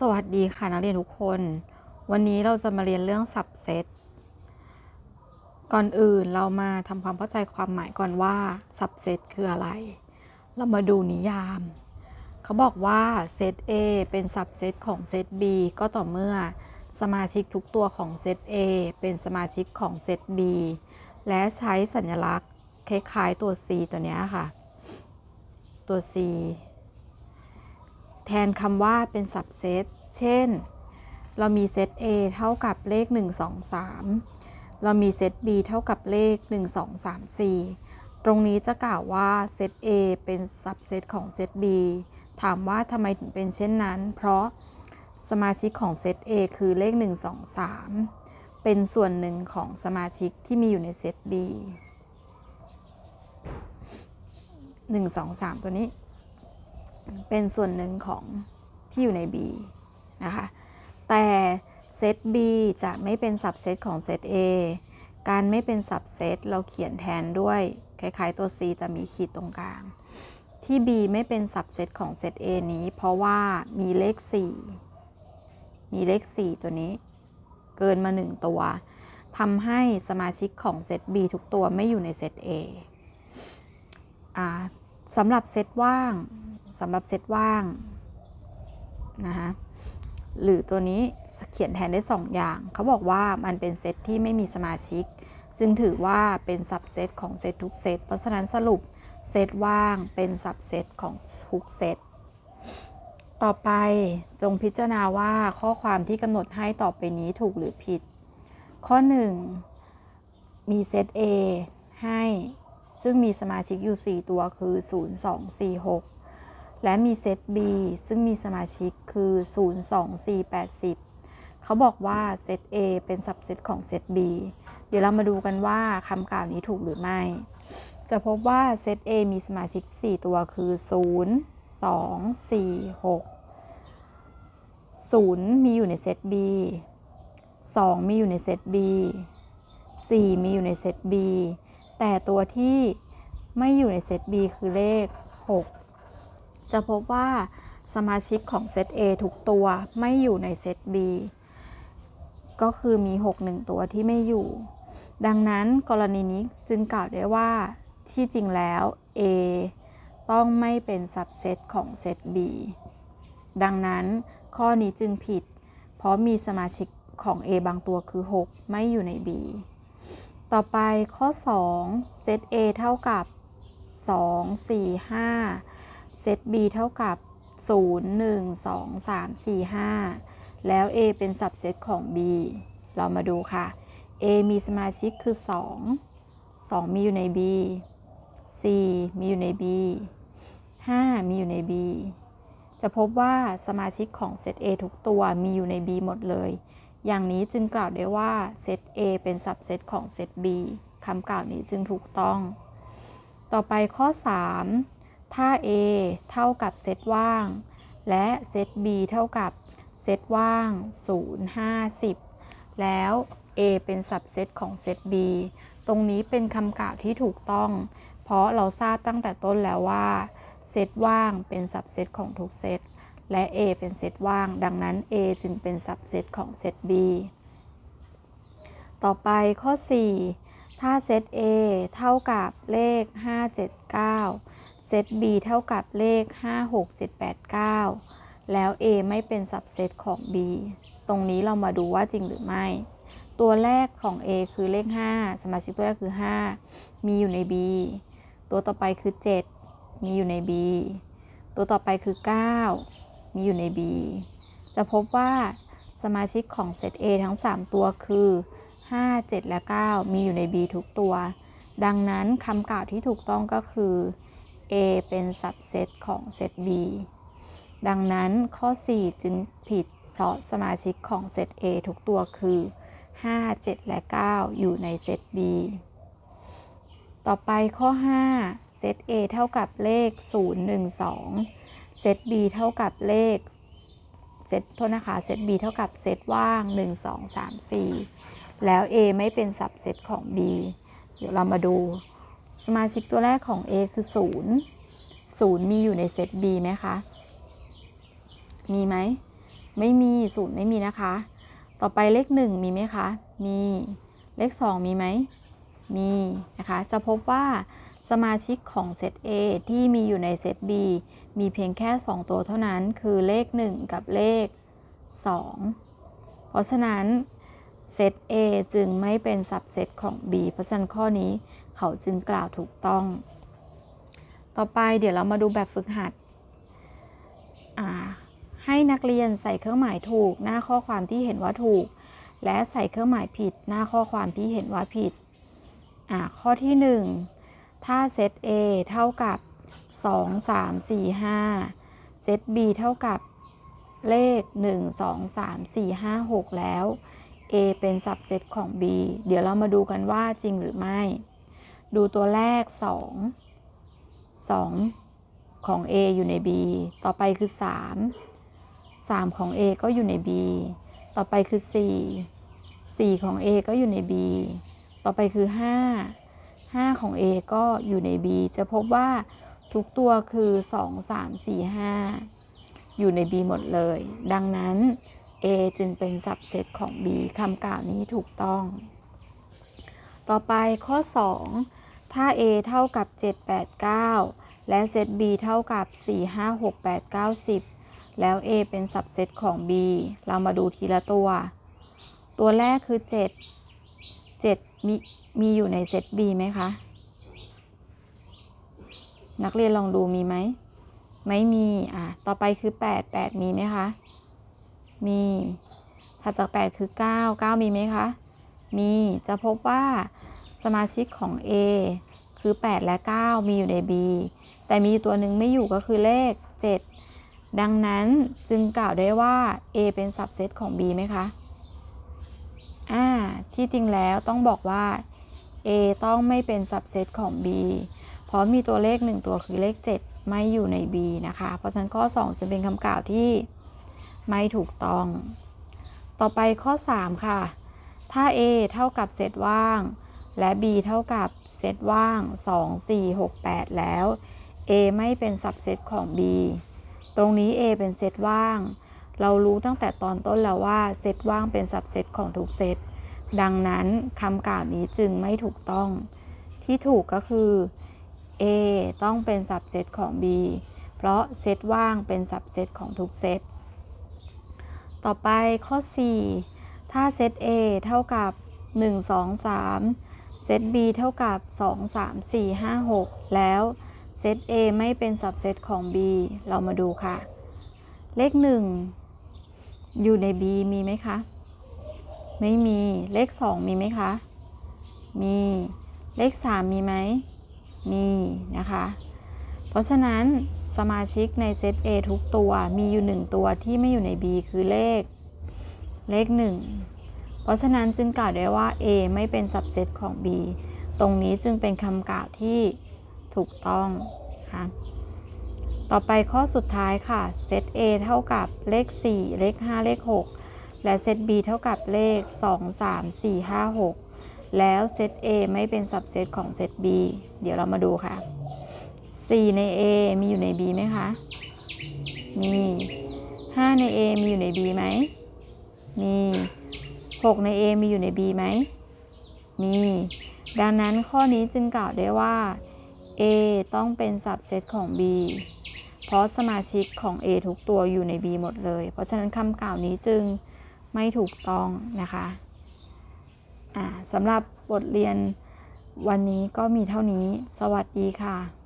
สวัสดีค่ะนักเรียนทุกคน วันนี้เราจะมาเรียนเรื่อง subset ก่อนอื่นเรามาทำความเข้าใจความหมายก่อนว่า subset คืออะไร เรามาดูนิยาม เขาบอกว่าเซต A เป็น subset ของเซต B ก็ต่อเมื่อ สมาชิกทุกตัวของเซต A เป็นสมาชิกของเซต B และใช้สัญลักษณ์คล้ายๆตัว C ตัวเนี้ยค่ะ ตัว C แทนคำว่าเป็น subset เช่น เรามีเซต A เท่ากับเลข 1 2 3 เรามีเซต B เท่ากับเลข 1 2 3 4 ตรงนี้จะกล่าวว่าเซต A เป็น subset ของเซต B ถามว่าทำไมถึงเป็นเช่นนั้น เพราะสมาชิกของเซต A คือเลข 1 2 3 เป็นส่วนหนึ่งของสมาชิกที่มีอยู่ในเซต B 1 2 3 ตัวนี้ เป็นส่วนหนึ่งของที่อยู่ใน B นะคะ แต่เซต B จะไม่เป็นสับเซตของเซต A การไม่เป็นสับเซตเราเขียนแทนด้วยคล้ายๆตัว C แต่มีขีดตรงกลาง ที่ B ไม่เป็นสับเซตของเซต A นี้ เพราะว่ามีเลข 4 มีเลข 4 ตัวนี้ เกินมา 1 ตัวทำให้สมาชิกของเซต B ทุกตัวไม่อยู่ในเซต A สำหรับเซตว่าง สำหรับเซตว่างนะคะหรือตัวนี้เขียนแทนได้ 2 อย่าง เขาบอกว่ามันเป็นเซตที่ไม่มีสมาชิก จึงถือว่าเป็นสับเซตของเซตทุกเซตเพราะฉะนั้นสรุปเซตว่างเป็นสับเซตของทุกเซตต่อไปจงพิจารณาว่าข้อความที่กำหนดให้ต่อไปนี้ถูกหรือผิด ข้อ 1 มีเซต A ให้ซึ่งมีสมาชิกอยู่ 4 ตัวคือ 0 2 4 6 และมีเซต B ซึ่งมีสมาชิกคือ 02480 เขาบอกว่าเซต A เป็นสับเซตของเซต B เดี๋ยวเรามาดูกันว่าคำกล่าวนี้ถูกหรือไม่ จะพบว่าเซต A มีสมาชิก 4 ตัวคือ 0 2 4 6 0 มีอยู่ในเซต B 2 มีอยู่ในเซต B 4 มีอยู่ในเซต B แต่ตัวที่ไม่อยู่ในเซต B คือเลข 6 จะพบว่าสมาชิกของเซต A ทุกตัวไม่อยู่ในเซต B ก็คือมี 6 1 ตัวที่ไม่อยู่ ดังนั้นกรณีนี้จึงกล่าวได้ว่าที่จริงแล้ว A ต้องไม่เป็นสับเซตของเซต B ดังนั้นข้อนี้จึงผิด เพราะมีสมาชิกของ A บางตัวคือ 6 ไม่อยู่ใน B ต่อไปข้อ 2 เซต A เท่ากับ 2 4 5 เซต B เท่ากับ 0 1 2 3 4 5 แล้ว A เป็นสับเซตของ B เรามาดูค่ะ A มีสมาชิกคือ 2 2 มีอยู่ใน B 4 มีอยู่ใน B 5 มีอยู่ใน B จะพบว่าสมาชิกของเซต A ทุกตัวมีอยู่ใน B หมดเลย อย่างนี้จึงกล่าวได้ว่าเซต A เป็นสับเซตของเซต B คำกล่าวนี้จึงถูกต้อง ต่อไปข้อ 3 ถ้า A เท่ากับเซตว่าง และเซต B เท่ากับเซตว่าง 0 5 10 แล้ว A เป็นสับเซตของเซต B ตรงนี้เป็นคำกล่าวที่ถูกต้อง เพราะเราทราบตั้งแต่ต้นแล้วว่าเซตว่างเป็นสับเซตของทุกเซตและ A เป็นเซตว่าง ดังนั้น A จึงเป็นสับเซตของเซต B ต่อไปข้อ 4 ถ้าเซต A เท่ากับเลข 5 7 9 เซต B เท่ากับเลข 5 6 7 8 9 แล้ว A ไม่เป็นสับเซตของ B ตรงนี้เรามาดูว่าจริงหรือไม่ ตัวแรกของ A คือเลข 5 สมาชิกตัวแรกคือ 5 มีอยู่ใน B ตัวต่อไปคือ 7 มีอยู่ใน B ตัวต่อไปคือ 9 มีอยู่ใน B จะพบว่าสมาชิกของเซต A ทั้ง 3 ตัวคือ 5 7 และ 9 มีอยู่ใน B ทุกตัว ดังนั้นคำกล่าวที่ถูกต้องก็คือ A เป็นสับเซตของเซต B ดังนั้นข้อ 4 จึงผิด เพราะสมาชิกของเซต A ทุกตัวคือ 5 7 และ 9 อยู่ในเซต B ต่อไปข้อ 5 เซต A เท่ากับเลข 0 1 2 เซต B เท่ากับเลขเซตโทษนะคะเซต B เท่ากับเซตว่าง 1 2 3 4 แล้ว A ไม่เป็นสับเซตของ B เดี๋ยวเรามาดู สมาชิกตัวแรกของ A คือ 0 0 มีอยู่ในเซต B ไหมคะ มีไหม ไม่มีศูนย์ไม่มีนะคะ ต่อไปเลข 1 มีไหมคะ มี เลข 2 มีไหม มีนะคะ จะพบว่าสมาชิกของเซต A ที่มีอยู่ในเซต B มีเพียงแค่ 2 ตัวเท่านั้น คือเลข 1 กับเลข 2 เพราะฉะนั้นเซต A จึงไม่เป็นสับเซตของ B เพราะฉะนั้นข้อนี้ เขาจึงกล่าวถูกต้อง ต่อไปเดี๋ยวเรามาดูแบบฝึกหัด ให้นักเรียนใส่เครื่องหมายถูกหน้าข้อความที่เห็นว่าถูก และใส่เครื่องหมายผิดหน้าข้อความที่เห็นว่าผิด ข้อที่ 1 ถ้าเซต A เท่ากับ 2 3 4 5 เซต B เท่ากับเลข 1 2 3 4 5 6 แล้ว A เป็นสับเซตของ B เดี๋ยวเรามาดูกันว่าจริงหรือไม่ ดูตัวแรก 2 2 ของ A อยู่ใน B ต่อไปคือ 3 3 ของ A ก็อยู่ใน B ต่อไปคือ 4 4 ของ A ก็อยู่ใน B ต่อไปคือ 5 5 ของ A ก็อยู่ใน B จะพบว่าทุกตัวคือ 2 3 4 5 อยู่ใน B หมดเลย ดังนั้น A จึงเป็นสับเซตของ B คำกล่าวนี้ถูกต้อง ต่อไปข้อ 2 ถ้า A เท่ากับ 7 8 9 และเซต B เท่ากับ 4 5 6 8 9 10แล้ว A เป็นสับเซตของ B เรามาดูทีละตัว ตัวแรกคือ 7 7 มีมีอยู่ในเซต B ไหมคะ นักเรียนลองดูมีไหม ไม่มี อะ ต่อไปคือ 8 8 มีไหมคะ มีถัดจาก 8 คือ 9 9 มีไหมคะ มี จะพบว่า สมาชิกของ A คือ 8 และ 9 มีอยู่ใน B แต่มีตัวหนึ่งไม่อยู่ก็คือเลข 7 ดังนั้นจึงกล่าวได้ว่า A เป็นสับเซตของ B ไหมคะอ่าที่จริงแล้วต้องบอกว่า A ต้องไม่เป็นสับเซตของ B เพราะมีตัวเลข 1 ตัวคือเลข 7 ไม่อยู่ใน B นะคะ เพราะฉะนั้นข้อ 2 จะเป็นคำกล่าวที่ไม่ถูกต้อง ต่อไปข้อ 3 ค่ะ ถ้า A เท่ากับเซตว่าง และ B เท่ากับเซตว่าง 2 4 6 8 แล้ว A ไม่เป็นสับเซตของ B ตรงนี้ A เป็นเซตว่าง เรารู้ตั้งแต่ตอนต้นแล้วว่าเซตว่างเป็นสับเซตของทุกเซต ดังนั้นคำกล่าวนี้จึงไม่ถูกต้อง ที่ถูกก็คือ A ต้องเป็นสับเซตของ B เพราะเซตว่างเป็นสับเซตของทุกเซต ต่อไปข้อ 4 ถ้าเซต A เท่ากับ 1 2 3 เซต B เท่ากับ 2 3 4 5 6 แล้วเซต A ไม่เป็นสับเซตของ B เรามาดูค่ะ เลข 1 อยู่ใน B มีไหมคะ ไม่มี เลข 2 มีไหมคะ มี เลข 3 มีไหม มีนะคะ เพราะฉะนั้นสมาชิกในเซต A ทุกตัวมีอยู่ 1 ตัวที่ไม่อยู่ใน B คือเลข เลข 1 เพราะฉะนั้นจึงกล่าวได้ว่า A ไม่เป็นสับเซตของ B ตรงนี้จึงเป็นคำกล่าวที่ถูกต้องค่ะต่อไปข้อสุดท้ายค่ะเซต A เท่ากับเลข 4 เลข 5 เลข 6 และเซต B เท่ากับเลข 2 3 4 5 6 แล้วเซต A ไม่เป็นสับเซตของเซต B เดี๋ยวเรามาดูค่ะ 4 ใน A มีอยู่ใน B ไหมคะ มี 5 ใน A มีอยู่ใน B ไหม มี 6 ใน A มีอยู่ใน B ไหม มี ดังนั้นข้อนี้จึงกล่าวได้ว่า A ต้องเป็นสับเซตของ B เพราะสมาชิกของ A ทุกตัวอยู่ใน B หมดเลย เพราะฉะนั้นคำกล่าวนี้จึงไม่ถูกต้องนะคะสำหรับบทเรียนวันนี้ก็มีเท่านี้ สวัสดีค่ะ